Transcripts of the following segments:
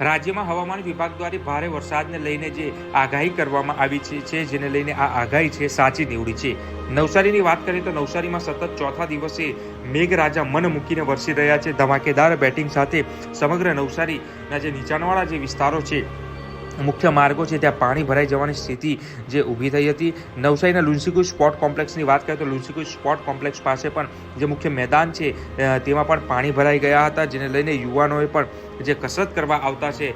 રાજ્યમાં હવામાન વિભાગ દ્વારા ભારે વરસાદને લઈને જે આગાહી કરવામાં આવી છે જેને લઈને આ આગાહી છે, સાચી નીવડી છે. નવસારીની વાત કરીએ તો નવસારીમાં સતત ચોથા દિવસે મેઘરાજા મન મૂકીને વરસી રહ્યા છે. ધમાકેદાર બેટિંગ સાથે સમગ્ર નવસારીના જે નીચાણવાળા જે વિસ્તારો છે મુખ્ય માર્ગો છે, ત્યાં પાણી ભરાઈ જવાની સ્થિતિ જે ઊભી થઈ હતી. નવસારીના લુન્સીકુ સ્પોર્ટ કોમ્પ્લેક્સની વાત કરીએ તો લુન્સીકુ સ્પોર્ટ કોમ્પ્લેક્સ પાસે પણ જે મુખ્ય મેદાન છે તેમાં પણ પાણી ભરાઈ ગયા હતા, જેને લઈને યુવાનોએ પણ જે કસરત કરવા આવતા છે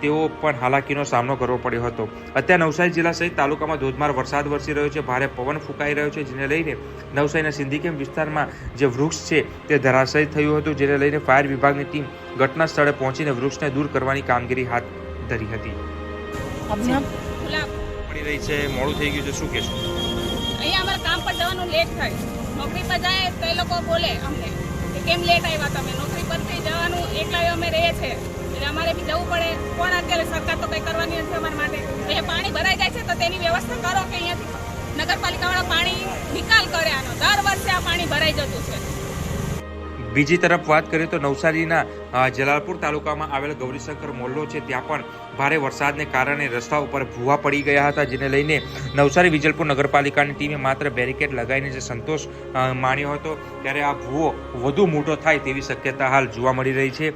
તેઓ પણ હાલાકીનો સામનો કરવો પડ્યો હતો. અત્યારે નવસારી જિલ્લા સહિત તાલુકામાં ધોધમાર વરસાદ વરસી રહ્યો છે, ભારે પવન ફૂંકાઈ રહ્યો છે, જેને લઈને નવસારીના સિંધીકેમ વિસ્તારમાં જે વૃક્ષ છે, તે ધરાશયી થયું હતું, જેને લઈને ફાયર વિભાગની ટીમ ઘટના સ્થળે પહોંચીને વૃક્ષને દૂર કરવાની કામગીરી હાથ ધરી હતી. આપનું પડી રહી છે મોડું થઈ ગયું છે શું કહેશો? અહીંયા અમારે કામ પર જવાનું લેટ થાય. નોકરી પર જાય તો એ લોકો બોલે અમને કે કેમ લેટ આવ્યા તમે? નોકરી પરથી જવાનું એકલા અમે રહીએ છીએ. એટલે અમારે બી જવું પડે. કોણ અત્યારે સરકાર તો કંઈ કરવાની નથી અમારા માટે? અહીંયા પાણી ભરાઈ જાય છે તો તેની વ્યવસ્થા કરો કે અહીંયાથી નગરપાલિકાવાળા પાણી નિકાલ કરે આનો? દર વર્ષે આ પાણી ભરાઈ જતું છે. બીજી તરફ વાત કરીએ તો નવસારીના જલાલપુર તાલુકામાં આવેલ ગૌરીશંકર મોલ્લો છે, ત્યાં પણ ભારે વરસાદને કારણે રસ્તા ઉપર ભૂવા પડી ગયા હતા, જેને લઈને નવસારી વિજલપુર નગરપાલિકાની ટીમે માત્ર બેરિકેડ લગાવીને જે સંતોષ માણ્યો હતો, ત્યારે આ ભૂવો વધુ મોટો થાય તેવી શક્યતા હાલ જોવા મળી રહી છે.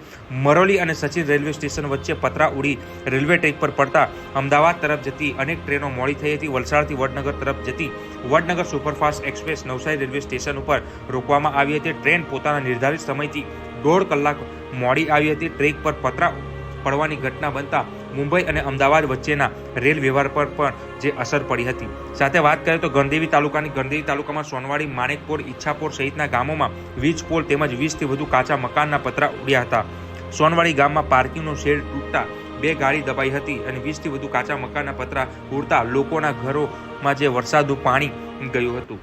મરોલી અને સચિન રેલવે સ્ટેશન વચ્ચે પતરા ઉડી રેલવે ટ્રેક પર પડતા અમદાવાદ તરફ જતી અનેક ટ્રેનો મોડી થઈ હતી, વલસાડથી વડનગર તરફ જતી Vadnagar superfast express Navsari railway station ઉપર રોકવામાં આવી હતી. ટ્રેન પોતાના નિર્ધારિત સમયથી દોઢ કલાક મોડી આવી હતી. ટ્રેક પર પતરા પડવાની ઘટના બનતા મુંબઈ અને અમદાવાદ વચ્ચેના રેલ વ્યવહાર પર પણ જે અસર પડી હતી. સાથે વાત કરીએ તો ગણદેવી તાલુકાની ગણદેવી તાલુકામાં સોનવાડી, માણેકપોર, ઈચ્છાપોર સહિતના ગામોમાં વીજ પોલ તેમજ વીસથી વધુ કાચા મકાનના પતરા ઉડ્યા હતા. સોનવાડી ગામમાં પાર્કિંગનો શેડ તૂટતા બે ગાડી દબાઈ હતી અને વીસથી વધુ કાચા મકાનના પતરા ઉડતા લોકોના ઘરોમાં જે વરસાદનું પાણી ગયું હતું.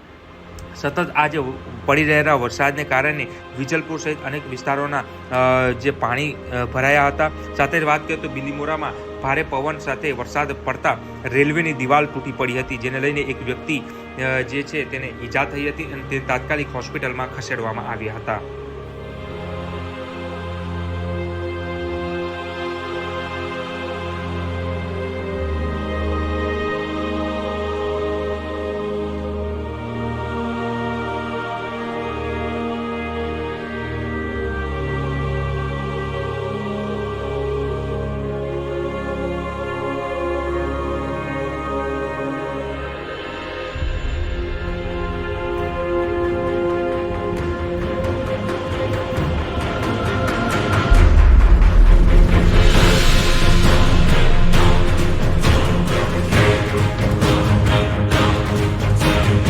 સતત આ જે પડી રહેલા વરસાદને કારણે વિજલપુર સહિત અનેક વિસ્તારોના જે પાણી ભરાયા હતા. સાથે જ વાત કરીએ તો બિલીમોરામાં ભારે પવન સાથે વરસાદ પડતા રેલવેની દિવાલ તૂટી પડી હતી, જેને લઈને એક વ્યક્તિ જે છે તેને ઈજા થઈ હતી અને તે તાત્કાલિક હોસ્પિટલમાં ખસેડવામાં આવ્યા હતા.